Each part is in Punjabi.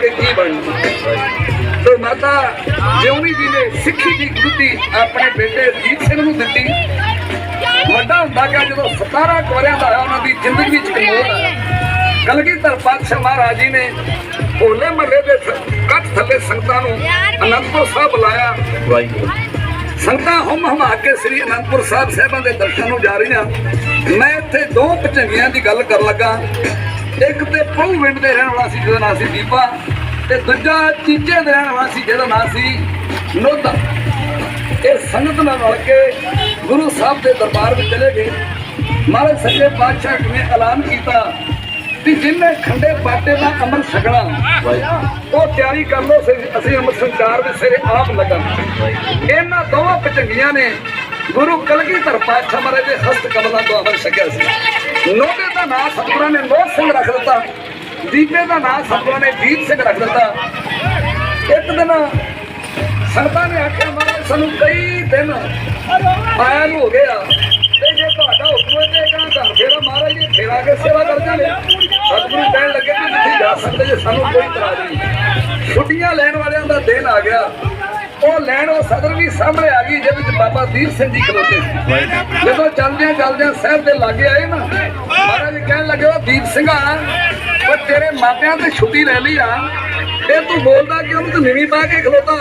ਕੇ ਕੀ ਬਣਨਾ। ਤੇ ਮਾਤਾ, ਜਿਉਣੀ ਜੀ ਨੇ ਸਿੱਖੀ ਦੀ ਗੁਰਤੀ ਆਪਣੇ ਬੇਟੇ ਜੀਤ ਸਿੰਘ ਨੂੰ ਦਿੱਤੀ। ਵੱਡਾ ਹੁੰਦਾ ਗਿਆ ਜਦੋਂ 17 ਕੁਵਰਿਆਂ ਦਾ ਉਹਨਾਂ ਦੀ ਜ਼ਿੰਦਗੀ ਵਿੱਚ ਕਮੋਲ ਆਇਆ ਕਲਗੀਧਰ ਪਾਤਸ਼ਾਹ ਮਹਾਰਾਜ ਜੀ ਨੇ ਹੋਲੇ ਮਹੱਲੇ ਦੇ ਕੱਠ ਥੱਲੇ ਸੰਗਤਾਂ ਨੂੰ ਅਨੰਦਪੁਰ ਸਾਹਿਬ ਬੁਲਾਇਆ। ਸੰਗਤਾਂ ਹਮ ਹਮਾ ਕੇ ਸ੍ਰੀ ਅਨੰਦਪੁਰ ਸਾਹਿਬ ਸਾਹਿਬਾਂ ਦੇ ਦਰਸ਼ਨ ਨੂੰ ਜਾ ਰਹੀਆਂ। ਮੈਂ ਇੱਥੇ ਦੋ ਪਚੰਗੀਆਂ ਦੀ ਗੱਲ ਕਰਨ ਲੱਗਾ। ਇੱਕ ਤੇ ਪਹੁਵਿੰਡ ਦੇ ਰਹਿਣ ਵਾਲਾ ਸੀ ਜਿਹਦਾ ਨਾਂ ਸੀ ਦੀਪਾ ਤੇ ਦੂਜਾ ਚੀਚੇ ਦੇ ਰਹਿਣ ਵਾਲਾ ਸੀ ਜਿਹਦਾ ਨਾਂ ਸੀ ਨੋਦਾ ਇਹ ਸੰਗਤ ਨਾਲ ਰਲ ਕੇ ਗੁਰੂ ਸਾਹਿਬ ਦੇ ਦਰਬਾਰ ਵਿੱਚ ਚਲੇ ਗਏ। ਮਹਾਰਾਜ ਸੱਚੇ ਪਾਤਸ਼ਾਹ ਨੇ ਐਲਾਨ ਕੀਤਾ ਕਿ ਜਿੰਨੇ ਖੰਡੇ ਬਾਟੇ ਦਾ ਛਕਣਾ ਵਾਹਿਗੁਰੂ ਉਹ ਤਿਆਰੀ ਕਰ ਲਓ ਅਸੀਂ- ਅੰਮ੍ਰਿਤ ਸੰਚਾਰ ਦੇ ਸਿਰੇ ਆਪ ਲੱਗਣ। ਇਹਨਾਂ ਦੋਵਾਂ ਪਚੰਗੀਆਂ ਨੇ ਗੁਰੂ ਕਲਗੀਧਰ ਪਾਤਸ਼ਾਹ ਮਹਾਰਾਜ ਦੇ ਹਸਤ ਕਮਲਾਂ ਤੋਂ ਅਮਰ ਛਕਿਆ ਸੀ। ਨੋਦੇ ਦਾ ਨਾਮ ਸਤਿਗੁਰਾਂ ਨੇ ਨੋਦ ਸਿੰਘ ਰੱਖ ਦਿੱਤਾ ਦੀਪੇ ਦਾ ਨਾਮ ਸਤਿਗੁਰਾਂ ਨੇ ਜੀਤ ਸਿੰਘ ਰੱਖ ਦਿੱਤਾ। ਇੱਕ ਦਿਨ ਸੰਤਾਂ ਨੇ ਆਖਿਆ, ਮਹਾਰਾਜ, ਸਾਨੂੰ ਕਈ ਦਿਨ ਆਇਆ ਨੂੰ ਹੋ ਗਿਆ ਤੇ ਜੇ ਤੁਹਾਡਾ ਹੁਕਮ ਹੈ ਤੇ ਕਹਾਂ ਘਰ ਫੇਰਾ ਮਹਾਰਾਜ ਜੀ, ਫੇਰਾ ਕੇ ਸੇਵਾ ਕਰ ਜਾਂਦੇ ਸਤਿਗੁਰੂ ਕਹਿਣ ਲੱਗੇ ਕਿ ਤੁਸੀਂ ਜਾ ਸਕਦੇ ਜੇ ਸਾਨੂੰ ਕੋਈ ਤਰਾਜ ਨਹੀਂ। ਛੁੱਟੀਆਂ ਲੈਣ ਵਾਲਿਆਂ ਦਾ ਦਿਨ ਆ ਗਿਆ। ਉਹ ਲੈਣ ਉਹ ਸਦਰ ਵੀ ਸਾਹਮਣੇ ਆ ਗਈ, ਜਿਹਦੇ ਵਿੱਚ ਬਾਬਾ ਦੀਪ ਸਿੰਘ ਜੀ ਖਲੋਤੇ ਸੀ। ਜਦੋਂ ਚੱਲਦਿਆਂ ਚੱਲਦਿਆਂ ਸਾਹਿਬ ਦੇ ਲਾਗੇ ਆਏ ਨਾ, ਮਹਾਰਾਜ ਜੀ ਕਹਿਣ ਲੱਗੇ, ਉਹ ਦੀਪ ਸਿੰਘਾ ਉਹ ਤੇਰੇ ਮਾਪਿਆਂ ਤੇ ਛੁੱਟੀ ਲੈ ਲਈ ਆ। ਇਹ ਤੂੰ ਬੋਲਦਾ ਕਿਉਂ ਤੂੰ ਨੀਵੀਂ ਪਾ ਕੇ ਖਲੋਤਾ।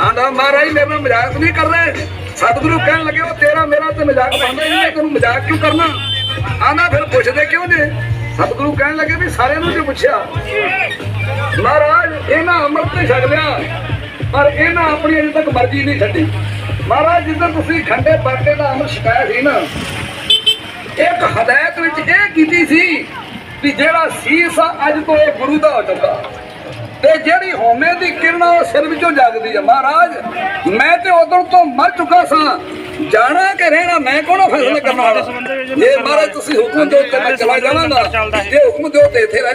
ਆਂਦਾ, ਮਹਾਰਾਜ, ਮੇਰੇ ਨਾਲ ਮਜ਼ਾਕ ਨਹੀਂ ਕਰ ਰਹੇ। ਸਤਿਗੁਰੂ ਕਹਿਣ ਲੱਗੇ, ਉਹ ਤੇਰਾ ਮੇਰਾ ਤੇ ਮਜ਼ਾਕ ਬਣਦਾ ਹੀ ਨਹੀਂ, ਤੈਨੂੰ ਮਜ਼ਾਕ ਕਿਉਂ ਕਰਨਾ? ਆਂਦਾ, ਫਿਰ ਪੁੱਛਦੇ ਕਿਉਂ ਨੇ ਸਤਿਗੁਰੂ ਕਹਿਣ ਲੱਗੇ ਵੀ ਸਾਰਿਆਂ ਨੂੰ ਜੇ ਪੁੱਛਿਆ, ਮਹਾਰਾਜ, ਇਹਨਾਂ ਅੰਮ੍ਰਿਤ ਤੇ ਛਕ ਲਿਆ। ਪਰ ਇਹਨਾਂ ਆਪਣੀ ਅਜੇ ਤੱਕ ਮਰਜ਼ੀ ਨਹੀਂ ਛੱਡੀ। ਮਹਾਰਾਜ ਜਿੱਦਾਂ ਤੁਸੀਂ ਖੰਡੇ ਬਾਟੇ ਦਾ ਅੰਮ੍ਰਿਤ ਛਕਾਇਆ ਸੀ ਨਾ ਇੱਕ ਹਦਾਇਤ ਵਿੱਚ ਇਹ ਕੀਤੀ ਸੀ ਵੀ ਜਿਹੜਾ ਸੀਸ ਆ ਅੱਜ ਤੋਂ ਇਹ ਗੁਰੂ ਦਾ ਹੋ ਚੁੱਕਾ। ਤੇ ਜਿਹੜੀ ਹੋਮੇ ਦੀ ਕਿਰਨ ਉਹ ਸਿਰ ਵਿੱਚੋਂ ਜਾਗਦੀ ਆ। ਮਹਾਰਾਜ ਮੈਂ ਤੇ ਉਦੋਂ ਤੋਂ ਮਰ ਚੁੱਕਾ ਸਾਂ। ਜਾਣਾ ਕਿ ਰਹਿਣਾ ਮੈਂ ਕੋਣ ਫੈਸਲਾ ਕਰਨ ਜੇ ਮਹਾਰਾਜ ਤੁਸੀਂ ਹੁਕਮ ਦਿਓ ਤੇ ਮੈਂ ਚਲਾ ਜਾਵਾਂਗਾ। ਜੇ ਹੁਕਮ ਦਿਓ ਤੇ ਇੱਥੇ ਰਹਿ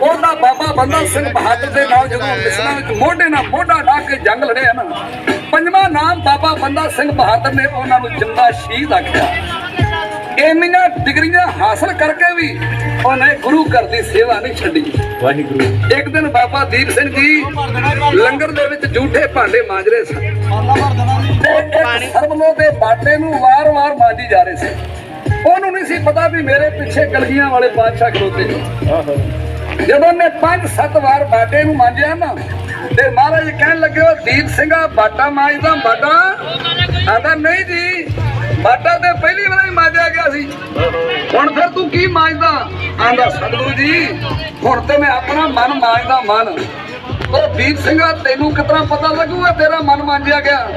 ਉਹਦਾ ਬਾਬਾ ਬੰਦਾ ਸਿੰਘ ਬਹਾਦਰ ਦੇ ਨਾਲ ਜਦੋਂ ਮਿਸਲਾਂ ਵਿੱਚ ਮੋਢੇ ਨਾਲ ਮੋਢਾ ਢਾ ਕੇ ਜੰਗ ਲੜਿਆ ਨਾ ਪੰਜਵਾਂ ਨਾਮ ਬਾਬਾ ਬੰਦਾ ਸਿੰਘ ਬਹਾਦਰ ਨੇ ਉਹਨਾਂ ਨੂੰ ਜਿੰਦਾ ਸ਼ਹੀਦ ਆਖਿਆ। ਇੰਨੀਆਂ ਡਿਗਰੀਆਂ ਹਾਸਲ ਕਰਕੇ ਵੀ ਉਹਨੇ ਗੁਰੂ ਘਰ ਦੀ ਸੇਵਾ ਨਹੀਂ ਛੱਡੀ। ਵਾਹਿਗੁਰੂ। ਇੱਕ ਦਿਨ ਬਾਬਾ ਦੀਪ ਸਿੰਘ ਜੀ ਲੰਗਰ ਦੇ ਵਿੱਚ ਝੂਠੇ ਭਾਂਡੇ ਮਾਂਜ ਰਹੇ ਸਨ ਸਰਬਲੋ ਦੇ ਬਾਟੇ ਨੂੰ ਵਾਰ-ਵਾਰ ਮਾਂਜੀ ਜਾ ਰਹੇ ਸੀ ਉਹਨੂੰ ਨਹੀਂ ਸੀ ਪਤਾ ਵੀ ਮੇਰੇ ਪਿੱਛੇ ਕਲਗੀਆਂ ਵਾਲੇ ਬਾਦਸ਼ਾਹ ਖਲੋਤੇ ਨੇ। ਜਦੋਂ ਨੇ ਪੰਜ ਸੱਤ ਵਾਰ ਬਾਟੇ ਨੂੰ ਮਾਂਜਿਆ ਨਾ, ਤੇ ਮਹਾਰਾਜ ਕਹਿਣ ਲੱਗੇ, ਉਹ ਦੀਪ ਸਿੰਘਾ ਬਾਟਾ ਮਾਂਜਦਾ ਬਾਟਾ। ਆਂਦਾ ਨਹੀਂ ਜੀ, ਬਾਟਾ ਤੇ ਪਹਿਲੀ ਵਾਰ ਹੀ ਮਾਂਜਿਆ ਗਿਆ ਸੀ। ਹੁਣ ਫਿਰ ਤੂੰ ਕੀ ਮਾਂਜਦਾ? ਆਂਦਾ ਸਤਿਗੁਰੂ ਜੀ, ਹੁਣ ਤੇ ਮੈਂ ਆਪਣਾ ਮਨ ਮਾਂਜਦਾ ਮਨ। ਉਹ ਦੀਪ ਸਿੰਘਾ ਤੈਨੂੰ ਕਿਤਨਾ ਪਤਾ ਲੱਗੂਗਾ ਤੇਰਾ ਮਨ ਮਾਂਜਿਆ ਗਿਆ?